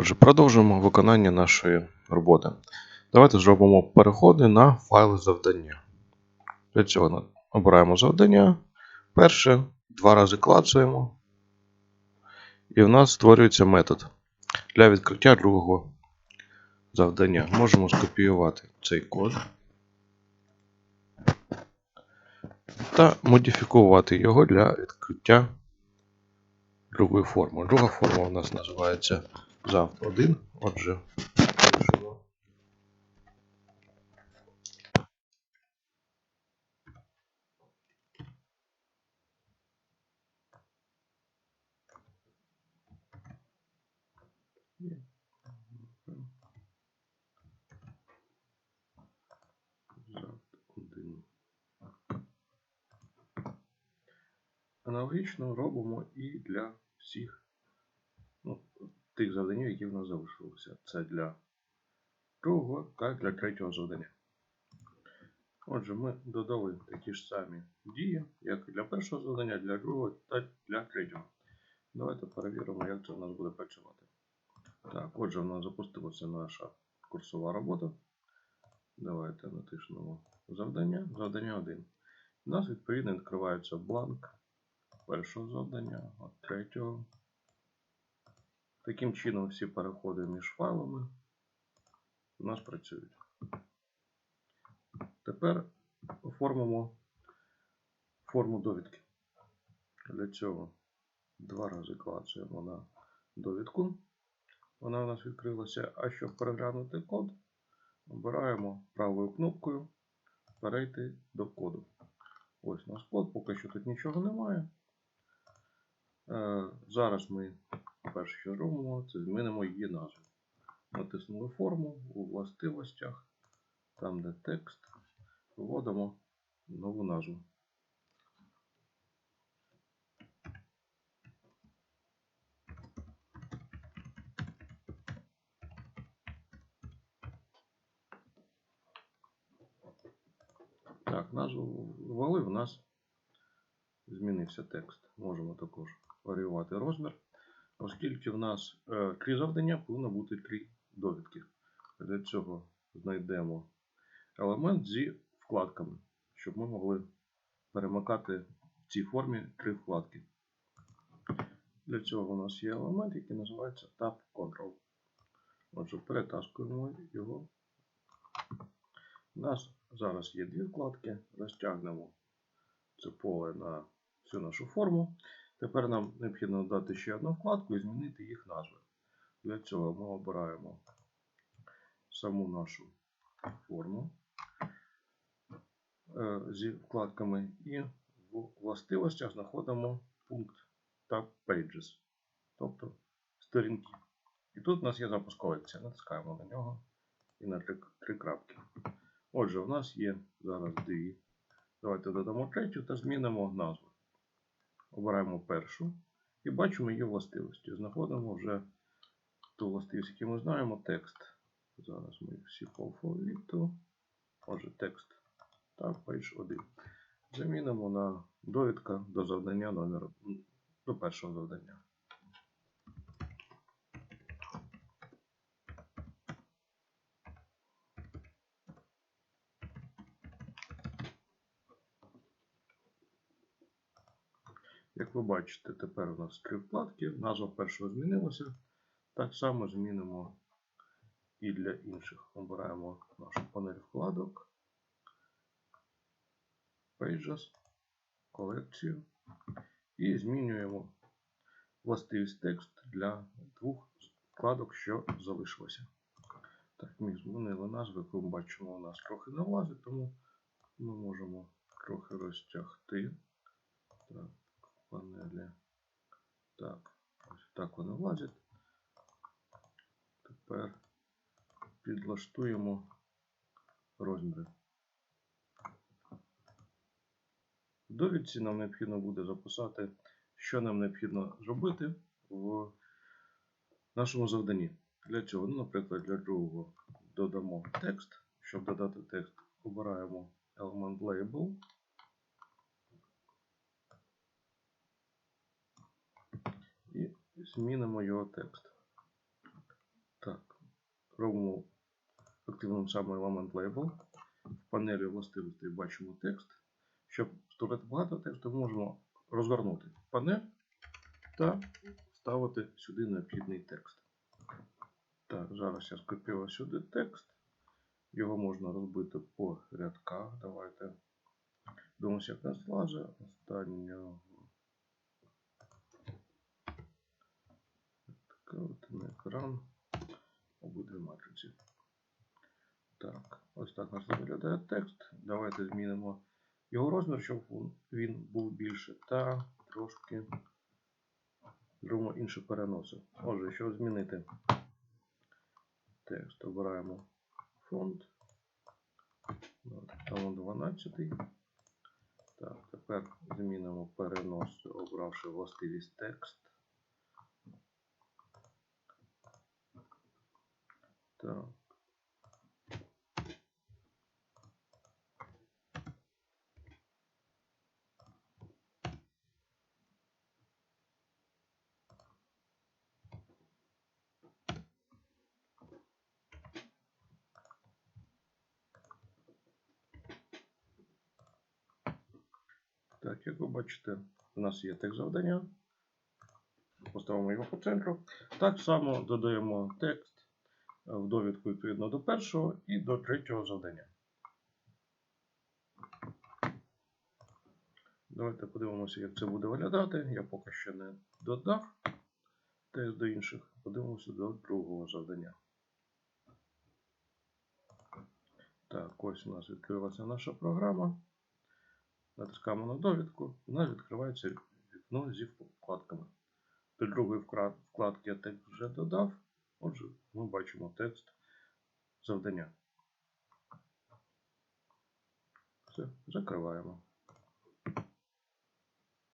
Отже, продовжуємо виконання нашої роботи. Давайте зробимо переходи на файли завдання. Для цього обираємо завдання. Перше, два рази клацаємо. І в нас створюється метод для відкриття другого завдання. Можемо скопіювати цей код та модифікувати його для відкриття другої форми. Друга форма у нас називається завт 1. Отже, пишемо. Завт 1. Аналогічно робимо і для всіх тих завдань, які в нас залишилися. Це для другого та для третього завдання. Отже, ми додали такі ж самі дії, як для першого завдання, для другого та для третього. Давайте перевіримо, як це у нас буде працювати. Так, отже, в нас запустилася наша курсова робота. Давайте натиснемо завдання. Завдання 1. У нас відповідно відкривається бланк першого завдання, от третього. Таким чином всі переходи між файлами у нас працюють. Тепер оформимо форму довідки. Для цього два рази клацаємо на довідку. Вона у нас відкрилася. А щоб переглянути код, обираємо правою кнопкою перейти до коду. Ось наш код, поки що тут нічого немає. Е, Зараз ми перше, що зробимо, це змінимо її назву. Натиснули форму у властивостях, там де текст, вводимо нову назву. Так, назву ввели, в нас змінився текст. Можемо також варіювати розмір. Оскільки в нас е, три завдання, повинно бути три довідки. Для цього знайдемо елемент зі вкладками, щоб ми могли перемикати в цій формі три вкладки. Для цього у нас є елемент, який називається Tab Control. Отже, перетаскуємо його. У нас зараз є дві вкладки. Розтягнемо це поле на всю нашу форму. Тепер нам необхідно додати ще одну вкладку і змінити їх назви. Для цього ми обираємо саму нашу форму е, зі вкладками і в властивостях знаходимо пункт Tab Pages, тобто сторінки. І тут у нас є запуск колекції. Натискаємо на нього і на три, три крапки. Отже, у нас є зараз дві. Давайте додамо третю та змінимо назву. Обираємо першу і бачимо її властивості. Знаходимо вже ту властивість, яку ми знаємо, текст. Зараз ми всі по алфавіту. Отже, текст та page 1. Замінимо на довідка до завдання номер до першого завдання. Як ви бачите, тепер у нас три вкладки. Назва першого змінилася. Так само змінимо і для інших. Обираємо нашу панель вкладок, Pages, колекцію і змінюємо властивість текст для двох вкладок, що залишилося. Так, ми змінили назви, як ми бачимо, у нас трохи не влазить, тому ми можемо трохи розтягти. Так, панелі. Так, ось так вони влазять. Тепер підлаштуємо розміри. В довідці нам необхідно буде записати, що нам необхідно зробити в нашому завданні. Для цього, ну, наприклад, для другого додамо текст. Щоб додати текст, обираємо елемент Label. І змінимо його текст. робимо активним саме елемент label. В панелі властивостей бачимо текст. Щоб створити багато тексту, можемо розгорнути панель та вставити сюди необхідний текст. Так, зараз я скопіюю сюди текст. Його можна розбити по рядках. Давайте. Думаю, як не слаже. Останнього. Така на екран. Обидві матриці. Так, ось так нас виглядає текст. Давайте змінимо його розмір, щоб він був більше. Та трошки зробимо інші переноси. Отже, щоб змінити текст, обираємо фонд. Там 12. Так, тепер змінимо перенос, обравши властивість текст. Так. Так, як ви бачите, у нас є текст завдання. Поставимо його по центру. Так само додаємо текст в довідку відповідно до першого і до третього завдання. Давайте подивимося, як це буде виглядати. Я поки що не додав текст до інших. Подивимося до другого завдання. Так, ось у нас відкрилася наша програма. Натискаємо на довідку, у нас відкривається вікно зі вкладками. До другої вкладки я текст вже додав. Отже, ми бачимо текст завдання. Все, закриваємо.